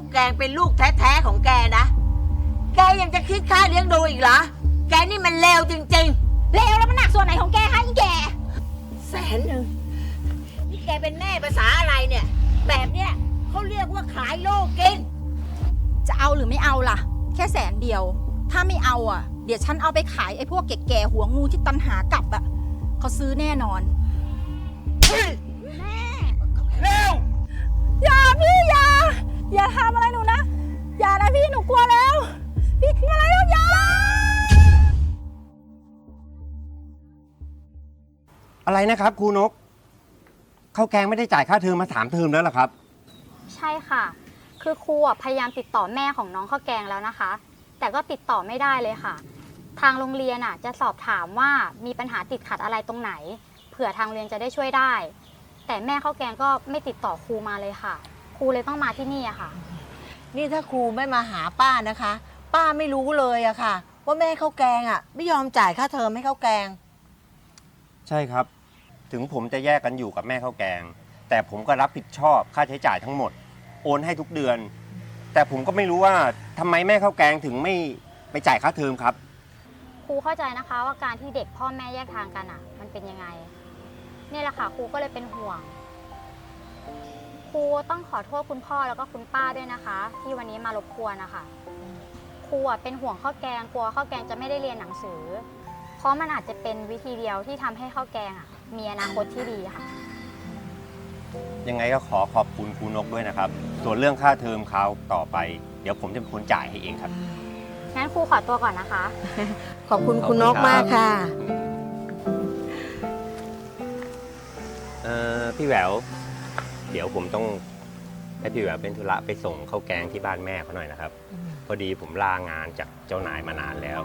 าวแกงเป็นลูกแท้ๆของแกนะ แกยังจะคิดค่าเลี้ยงดูอีกเหรอ แกนี่มันเลวจริงเลวแล้วมันหนักส่วนไหนของแกฮะอีแกๆแสนหนึ่งนี่แกเป็นแม่ภาษาอะไรเนี่ย แบบเนี้ยเขาเรียกว่าขายโลกกิน จะเอาหรือไม่เอาล่ะ แค่แสนเดียว ถ้าไม่เอาอะ เดี๋ยวฉันเอาไปขายไอ้พวกแก่ๆหัวงูที่ตันหากลับอะเขาซื้อแน่นอน อย่าทำอะไรหนูนะ อย่านะพี่หนูกลัวแล้ว พี่พี่อะไรแล้วอย่าอะไรนะครับครูนกข้าวแกงไม่ได้จ่ายค่าเทอมมาสามเทอมแล้วเหรอครับ ใช่ค่ะ คือครูอะพยายามติดต่อแม่ของน้องข้าวแกงแล้วนะคะ แต่ก็ติดต่อไม่ได้เลยค่ะ ทางโรงเรียนอะจะสอบถามว่ามีปัญหาติดขัดอะไรตรงไหน เผื่อทางโรงเรียนจะได้ช่วยได้ แต่แม่ข้าวแกงก็ไม่ติดต่อครูมาเลยค่ะค รูเลยต้องมาที่นี่อะค่ะ นี่ถ้าครูไม่มาหาป้านะคะ ป้าไม่รู้เลยอะค่ะ ว่าแม่ข้าวแกงอะไม่ยอมจ่ายค่าเทอมให้ข้าวแกง ใช่ครับ ถึงผมจะแยกกันอยู่กับแม่ข้าวแกง แต่ผมก็รับผิดชอบค่าใช้จ่ายทั้งหมด โอนให้ทุกเดือน แต่ผมก็ไม่รู้ว่าทำไมแม่ข้าวแกงถึงไม่ไปจ่ายค่าเทอมครับ ครูเข้าใจนะคะว่าการที่เด็กพ่อแม่แยกทางกันอะมันเป็นยังไง เนี่ยแหละค่ะครูก็เลยเป็นห่วง ครูต้องขอโทษคุณพ่อแล้วก็คุณป้าด้วยนะคะ ที่วันนี้มารบกวนนะคะครูอะเป็นห่วงข้าวแกงกลัวข้าวแกงจะไม่ได้เรียนหนังสือ เพราะมันอาจจะเป็นวิธีเดียวที่ทำให้ข้าวแกงอะมีอนาคตที่ดีค่ะ ยังไงก็ขอขอบคุณครูนกด้วยนะครับ ส่วนเรื่องค่าเทอมคราวต่อไป เดี๋ยวผมจะเป็นคนจ่ายให้เองครับ งั้นครูขอตัวก่อนนะคะ ขอบคุณคุณนกมากค่ะ เอ่อพี่แหวว เดี๋ยวผมต้องให้พี่แหววเป็นธุระไปส่งข้าวแกงที่บ้านแม่เขาหน่อยนะครับ พอดีผมลางานจากเจ้านายมานานแล้ว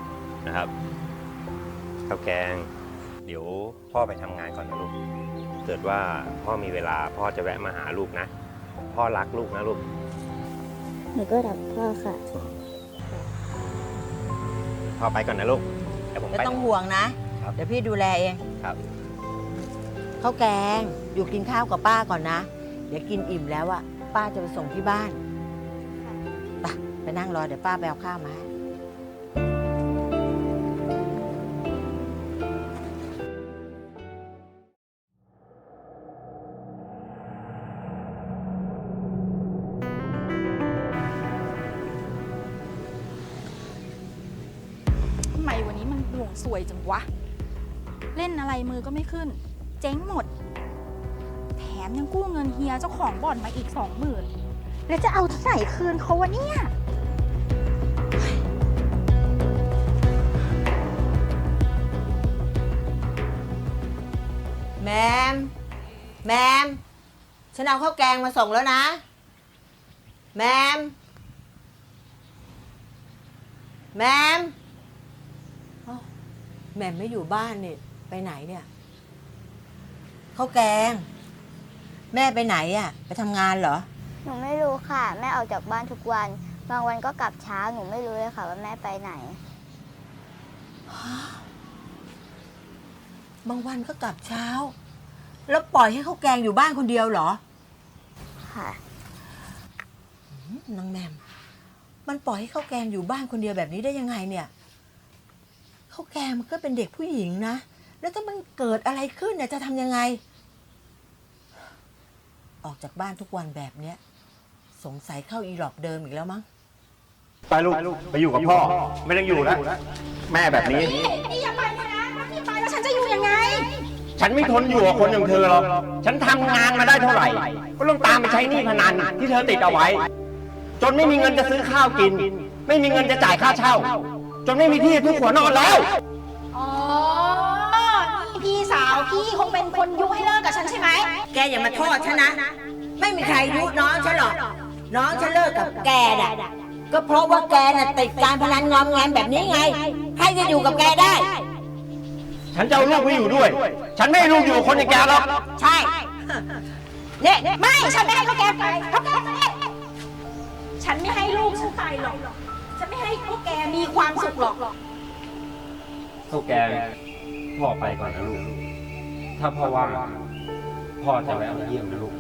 นะครับข้าวแกง เดี๋ยวพ่อไปทำงานก่อนนะลูกเกิดว่าพ่อมีเวลาพ่อจะแวะมาหาลูกนะ พ่อรักลูกนะลูก หนูก็รักพ่อค่ะ พ่อไปก่อนนะลูกเดี๋ยวผมไม่ไป ต้องห่วงนะ ครับเดี๋ยวพี่ดูแลเองครับ ข้าวแกงอยู่กินข้าวกับป้าก่อนนะ เดี๋ยวกินอิ่มแล้วอะป้าจะไปส่งที่บ้านไปไปนั่งรอเดี๋ยวป้าไปเอาข้าวมาให้ทำไมวันนี้มันดวงสวยจังวะ เล่นอะไรมือก็ไม่ขึ้น เจ๊งหมดแถ มยังกู้เงินเฮียเจ้าของบ่อนมาอีกสองหมื่นแล้วจะเอาที่ไหนคืนเขาวะเนี่ย แมม แมม ฉันเอาข้าวแกงมาส่งแล้วนะ แมม แมมเอ้าแมมไม่อยู่บ้านนี่ ไปไหนเนี่ยข้าวแกง แม่ไปไหนอะไปทำงานเหรอ หนูไม่รู้ค่ะ แม่ออกจากบ้านทุกวัน บางวันก็กลับช้าหนูไม่รู้เลยค่ะ ว่าแม่ไปไหน บางวันก็กลับเช้า แล้วปล่อยให้ข้าวแกงอยู่บ้านคนเดียวเหรอค่ะนางแมม มันปล่อยให้ข้าวแกงอยู่บ้านคนเดียวแบบนี้ได้ยังไงเนี่ยข้าวแกงมันก็เป็นเด็กผู้หญิงนะ แล้วถ้ามันเกิดอะไรขึ้นเนี่ยจะทำยังไง ออกจากบ้านทุกวันแบบเนี้ย สงสัยเข้าอีหลอกเดิมอีกแล้วมั้ง ไปลูกไปอยู่กับพ่อ ไม่ต้องอยู่แล้วแม่แบบนี้นี่อย่าไปเลยนะถ้าพี่ไปแล้วฉันจะอยู่ยังไง ฉันไม่ทนอยู่กับคนอย่างเธอหรอกฉันทำงานมาได้เท่าไหร่ ก็ต้องตามไปใช้หนี้พนันที่เธอติดเอาไว้ จนไม่มีเงินจะซื้อข้าวกิน ไม่มีเงินจะจ่ายค่าเช่า จนไม่มีที่ให้ทุกหัวนอนแล้ว คงเป็นคนยุให้เลิกกับฉันใช่ไหม แกอย่ามาโทษฉันนะ ไม่มีใครยุน้องฉันหรอก น้องฉันเลิกกับแกน่ะ ก็เพราะว่าแกน่ะติดการพนันงอมแงมแบบนี้ไง ใครจะอยู่กับแกได้ ฉันจะเอาลูกไปอยู่ด้วย ฉันไม่ให้ลูกอยู่กับคนอย่างแกหรอก ใช่ เนี่ยไม่ฉันไม่ให้เขาแกไปเขาแกไปฉันไม่ให้ลูกฉันไปหรอก ฉันไม่ให้พวกแกมีความสุขหรอกข้าวแกงพ่อไปก่อนนะลูก ถ้าพ่อว่าพ่อจะแวะมาเยี่ยมนะลูก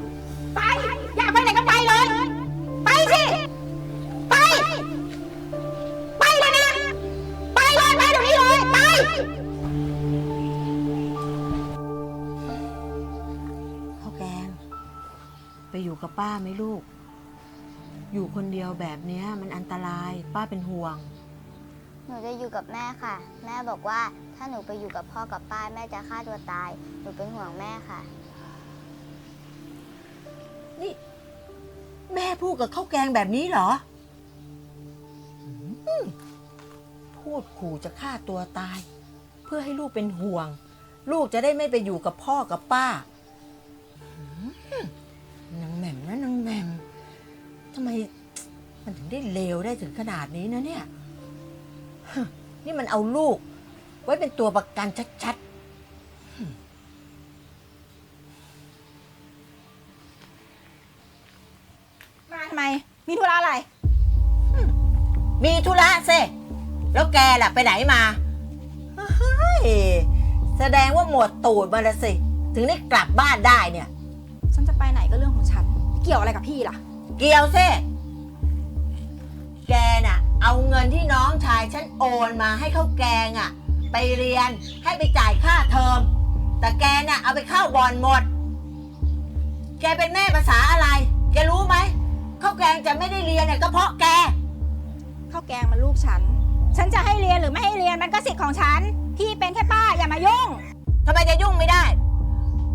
ไป อยากไปไหนก็ไปเลย ไปสิ ไป ไปเลยนะ ไปเลยไปเดี๋นี้เลย ไปพ่อแกง ไปอยู่กับป้าไหมลูก อยู่คนเดียวแบบนี้มันอันตรายป้าเป็นห่วง หนูจะอยู่กับแม่ค่ะ แม่บอกว่า ถ้าหนูไปอยู่กับพ่อกับป้าแม่จะฆ่าตัวตาย หนูเป็นห่วงแม่ค่ะ นี่ แม่พูดกับข้าวแกงแบบนี้เหรออืมพูดขู่จะฆ่าตัวตาย เพื่อให้ลูกเป็นห่วง ลูกจะได้ไม่ไปอยู่กับพ่อกับป้าอืมนางแหม่มนะนางแหม่มทำไม มันถึงได้เลวได้ถึงขนาดนี้นะเนี่ย นี่มันเอาลูก ไว้เป็นตัวประกันชัดมาทำไม มีธุระอะไร ๆ มีธุระสิแล้วแกล่ะไปไหนมาเฮ้ยแสดงว่าหมวดตูดมาละสิ ถึงได้กลับบ้านได้เนี่ย ฉันจะไปไหนก็เรื่องของฉัน เกี่ยวอะไรกับพี่ล่ะ เกี่ยวสิแกน่ะ เอาเงินที่น้องชายฉันโอนมาให้เขาแกงอะ่ะ ไปเรียนให้ไปจ่ายค่าเทอม แต่แกน่ะเอาไปเข้าบอลหมด แกเป็นแม่ภาษาอะไร แกรู้ไหมข้าวแกงจะไม่ได้เรียนเนี่ยก็เพราะแกข้าวแกงมันลูกฉัน ฉันจะให้เรียนหรือไม่ให้เรียนมันก็สิทธิ์ของฉัน พี่เป็นแค่ป้าอย่ามายุ่งทำไมจะยุ่งไม่ได้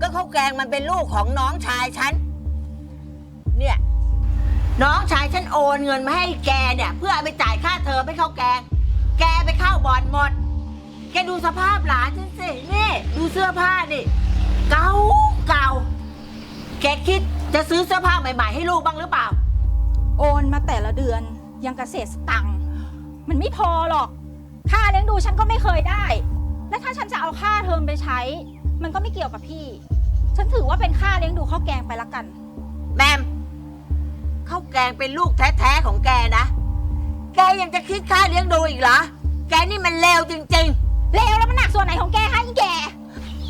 ก็ข้าวแกงมันเป็นลูกของน้องชายฉัน เนี่ย น้องชายฉันโอนเงินมาให้แกเนี่ย เพื่อเอาไปจ่ายค่าเทอมให้ข้าวแกง แกไปเข้าบอลหมด แกดูสภาพหลานฉันสินี่ ดูเสื้อผ้านี่ เก่าเก่า แกคิดจะซื้อเสื้อผ้าใหม่ ๆ ให้ลูกบ้างหรือเปล่า โอนมาแต่ละเดือนยังกระเศษสตังค์มันไม่พอหรอก ค่าเลี้ยงดูฉันก็ไม่เคยได้ และถ้าฉันจะเอาค่าเทอมไปใช้ มันก็ไม่เกี่ยวกับพี่ ฉันถือว่าเป็นค่าเลี้ยงดูข้าวแกงไปละกัน แมมข้าวแกงเป็นลูกแท้ๆของแกนะ แกยังจะคิดค่าเลี้ยงดูอีกเหรอ แกนี่มันเลวจริง ๆ เลวแล้วมันหนักส่วนไหนของแกฮะอีแก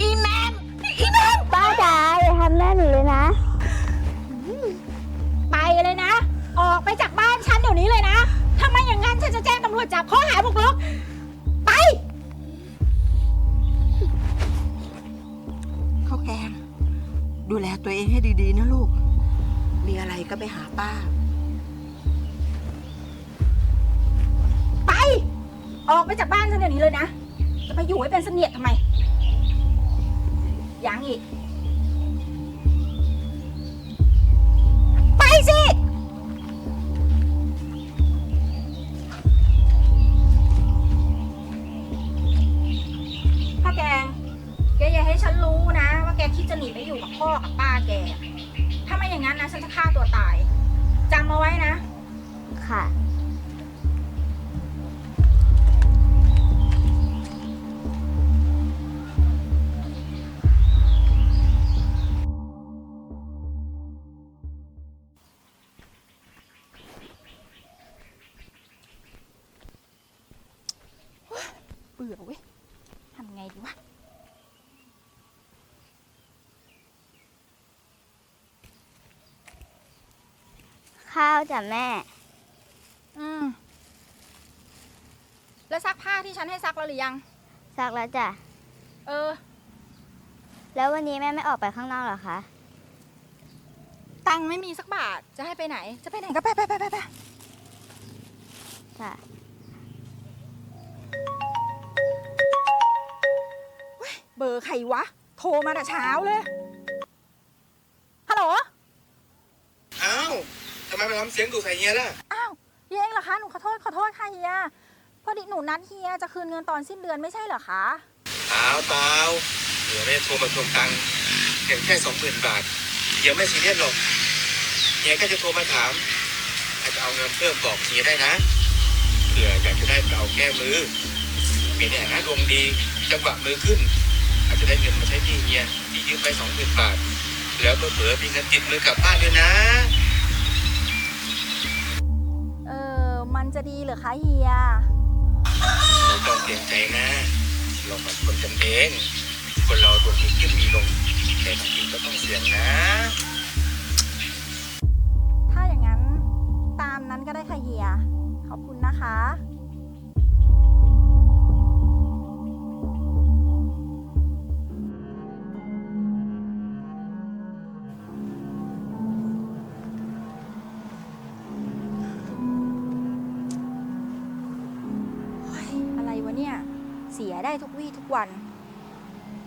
อีแมมอีแมมป้าจ๋าอย่าทำแม่หนูเลยนะ ไปเลยนะ ออกไปจากบ้านฉันเดี๋ยวนี้เลยนะถ้าไม่อย่างนั้นฉันจะแจ้งตำรวจจับข้อหาบุกรุก ไปข้าวแกง ดูแลตัวเองให้ดีๆนะลูก มีอะไรก็ไปหาป้า ไป ออกไปจากบ้านฉันเดี๋ยวนี้เลยนะ จะไปอยู่ให้เป็นเสนียดทำไมยังอีก ไปสิ พ่อแกงแกอย่าให้ฉันรู้นะ ว่าแกคิดจะหนีไปอยู่กับพ่อกับป้าแก ถ้าไม่อย่างนั้นนะ ฉันจะฆ่าตัวตายจำมาไว้นะ ค่ะ ดีวะข้าวจ้ะแม่ อืม แล้วซักผ้าที่ฉันให้ซักแล้วหรือยัง ซักแล้วจ้ะ เออ แล้ววันนี้แม่ไม่ออกไปข้างนอกเหรอคะ ตังค์ไม่มีสักบาท จะให้ไปไหน จะไปไหนก็ไปไปไปไปไปจ้ะ ใครวะ โทรมาแต่เช้าเลย ฮัลโหล อ้าวทำไมไปทำเสียงดุใส่เฮียล่ะ อ้าวเฮียเองเหรอคะ หนูขอโทษ ขอโทษค่ะเฮีย พอดีหนูนัดเฮียจะคืนเงินตอนสิ้นเดือนไม่ใช่เหรอคะ เปล่าเปล่าเฮียไม่ได้โทรมาทวงตังค์เพียงแค่สองหมื่นบาทเฮียไม่ซีเรียสหรอกเฮียก็จะโทรมาถามถ้าจะเอาเงินเพิ่มบอกเฮียได้นะเผื่ออยากจะได้ไปเอาแก้มือเมียเนี่ยนะดวงดีจังหวะมือขึ้นอา จจะได้เงินมาใช้หนี้เฮียที่ยืมไปสองหมื่นบาท แล้วเผื่อๆมีเงินติดมือกลับบ้านด้วยนะ เออ มันจะดีเหรอคะเฮีย ไม่ต้องเกรงใจนะเราเป็นคนกันเอง คนเราดวงมีขึ้นมีลงแต่บางทีก็ต้องเสี่ยงนะ ถ้าอย่างนั้นตามนั้นก็ได้ค่ะเฮีย ขอบคุณนะคะ สียได้ทุกวี่ทุกวัน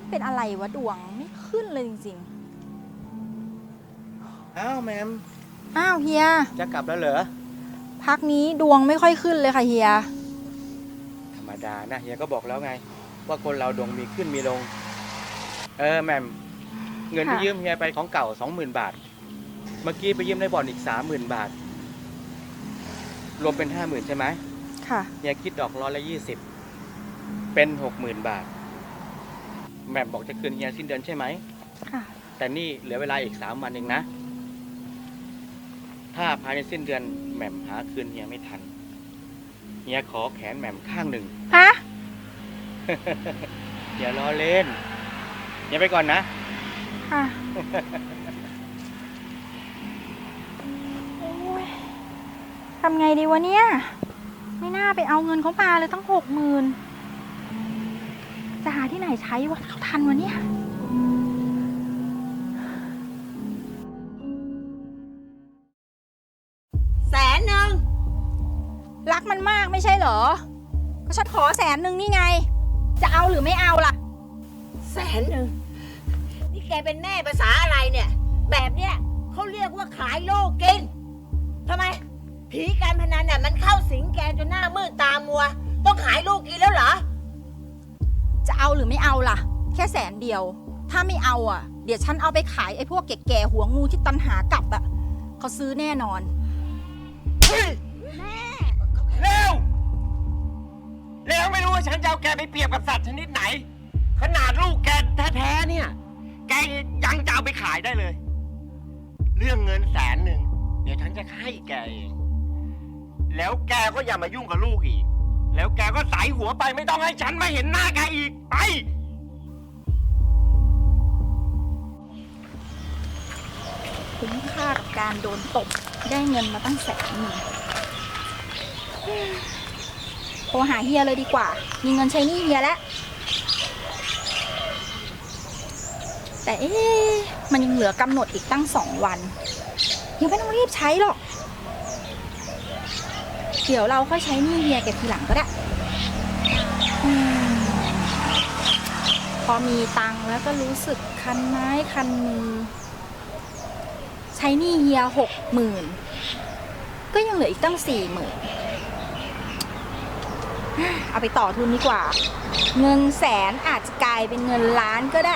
เป็นอะไรวะดวงไม่ขึ้นเลยจริงอ้าวแมมๆ อ้าวเฮีย จะกลับแล้วเหรอ พักนี้ดวงไม่ค่อยขึ้นเลยค่ะเฮีย ธรรมดานะเฮียก็บอกแล้วไง ว่าคนเราดวงมีขึ้นมีลง เออแมมเงินที่ค่ะ ยืมเฮียไปของเก่าสองหมื่นบาท เมื่อกี้ไปยืมในบ่อนอีกสามหมื่นบาท รวมเป็นห้าหมื่นใช่ไหมค่ะ เฮียคิดดอกร้อยละยี่สิบ เป็นหกหมื่นบาทแหม่มบอกจะคืนเฮียสิ้นเดือนใช่ไหม ค่ะ แต่นี่เหลือเวลาอีกสามวันเองนะ ถ้าภายในสิ้นเดือนแหม่มหาคืนเฮียไม่ทัน เฮียขอแขนแหม่มข้างหนึ่ง ฮะ อย่าล้อเล่นเฮียไปก่อนนะ ค่ะ โอ้ยทำไงดีวะเนี่ย ไม่น่าไปเอาเงินเขามาเลยตั้งหกหมื่น จะหาที่ไหนใช้วะเขาทันวะเนี่ย แสนหนึ่งรักมันมากไม่ใช่เหรอ ก็ฉันขอแสนหนึ่งนี่ไง จะเอาหรือไม่เอาล่ะ แสนหนึ่งนี่แกเป็นแม่ภาษาอะไรเนี่ย แบบเนี้ยเขาเรียกว่าขายโลกกินทำไม ผีการพนันน่ะมันเข้าสิงแกจนหน้ามืดตามัว ต้องขายลูกกินแล้วเหรอจะเอาหรือไม่เอาล่ะ แค่แสนเดียว ถ้าไม่เอาอะ เดี๋ยวฉันเอาไปขายไอ้พวกแก่ๆหัวงูที่ตันหากลับอะเขาซื้อแน่นอนเร็วเร็วไม่รู้ว่าฉันจะเอาแกไปเปรียบกับสัตว์ชนิดไหน ขนาดลูกแกแท้ๆเนี่ย แกยังจะเอาไปขายได้เลย เรื่องเงินแสนหนึ่งเดี๋ยวฉันจะให้แกเอง แล้วแกก็อย่ามายุ่งกับลูกอีก แล้วแกก็ใส่หัวไปไม่ต้องให้ฉันมาเห็นหน้าแกอีกไป คุ้มค่ากับการโดนตบ ได้เงินมาตั้งแสนหนึ่งโทรหาเฮียเลยดีกว่า มีเงินใช้หนี้เฮียแล้ว แต่เอ๊ะมันยังเหลือกำหนดอีกตั้งสองวัน ยังไม่ต้องรีบใช้หรอก เดี๋ยวเราค่อยใช้หนี้เฮียแกทีหลังก็ได้อมพอมีตังค์แล้วก็รู้สึกคันไม้คันมือ ใช้หนี้เฮียหกหมื่นก็ยังเหลืออีกตั้งสี่หมื่นเอาไปต่อทุนดีกว่า เงินแสนอาจจะกลายเป็นเงินล้านก็ได้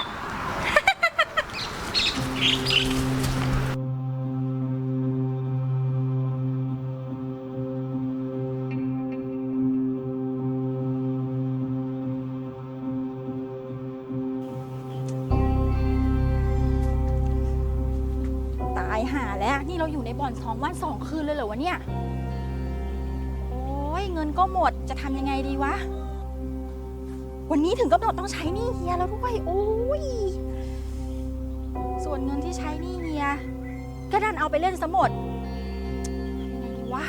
ายหาแล้ว นี่เราอยู่ในบ่อนสองวันสองคืนเลยเหรอวะเนี่ย โอ้ยเงินก็หมดจะทำยังไงดีวะ วันนี้ถึงกำหนดต้องใช้หนี้เฮียแล้วด้วย โอ้ย ส่วนเงินที่ใช้หนี้เฮีย ก็ดันเอาไปเล่นซะหมดยังไงดีวะ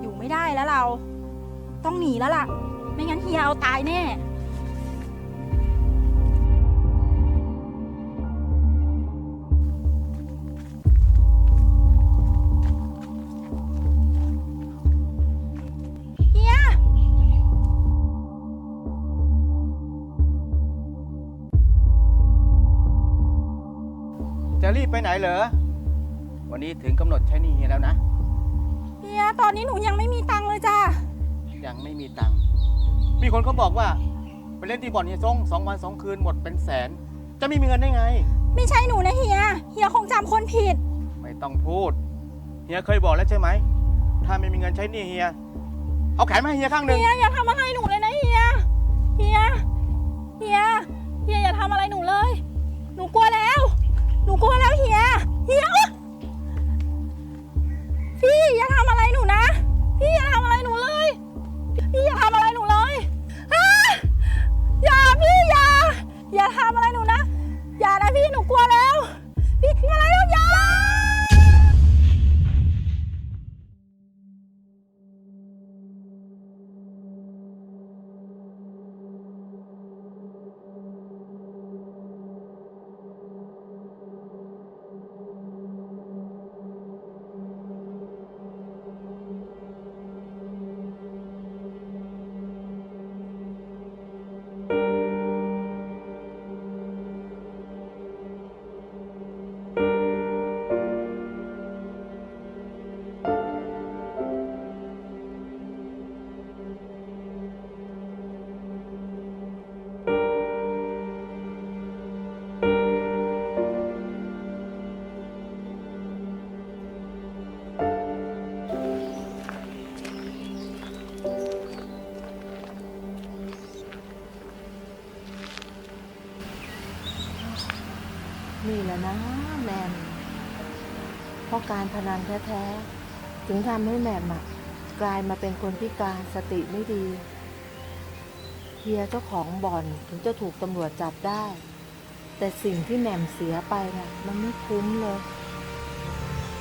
อยู่ไม่ได้แล้วเรา ต้องหนีแล้วล่ะ ไม่งั้นเฮียเอาตายแน่ ไปไหนเหรอ วันนี้ถึงกำหนดใช้หนี้เฮียแล้วนะ เฮียตอนนี้หนูยังไม่มีตังค์เลยจ้ายังไม่มีตังค์ มีคนเขาบอกว่า ไปเล่นที่บ่อนเฮียซงสองวันสองคืนหมดเป็นแสน จะไม่มีเงินได้ไง ไม่ใช่หนูนะเฮีย เฮียคงจำคนผิด ไม่ต้องพูด เฮียเคยบอกแล้วใช่ไหม ถ้าไม่มีเงินใช้หนี้เฮีย เอาแขนมาให้เฮียข้างหนึ่งเฮียอย่าทำอะไรหนูเลยนะเฮีย เฮีย เฮีย เฮียอย่าทำอะไรหนูเลย หนูกลัวแล้ว หนูกลัวแล้วเฮีย เฮียอ๊ะพี่อย่าทำอะไรหนูนะ พี่อย่าทำอะไรหนูเลย พี่อย่าทำอะไรหนูเลยอ่าอย่าพี่อย่า อย่าทำอะไรหนูนะ อย่านะพี่หนูกลัวแล้ว พี่ทำอะไร การพนันแท้ๆ ถึงทำให้แหม่มะกลายมาเป็นคนพิการสติไม่ดีเฮียเจ้าของบ่อนถึงจะถูกตำรวจจับได้ แต่สิ่งที่แหม่มเสียไปน่ะ มันไม่คุ้มเลย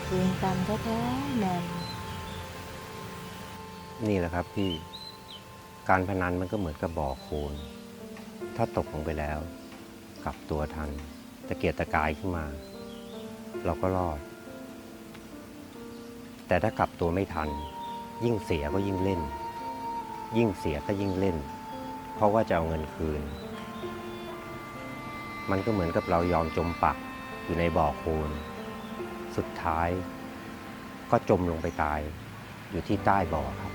เวรกรรมแท้ๆแหม่มนี่แหละครับพี่ การพนันมันก็เหมือนกับบ่อโคลนถ้าตกลงไปแล้ว กลับตัวทันตะเกียกตะกายขึ้นมา เราก็รอด แต่ถ้ากลับตัวไม่ทัน ยิ่งเสียก็ยิ่งเล่น ยิ่งเสียก็ยิ่งเล่น เพราะว่าจะเอาเงินคืน มันก็เหมือนกับเรายอมจมปักอยู่ในบ่อโคลนสุดท้ายก็จมลงไปตายอยู่ที่ใต้บ่อครับ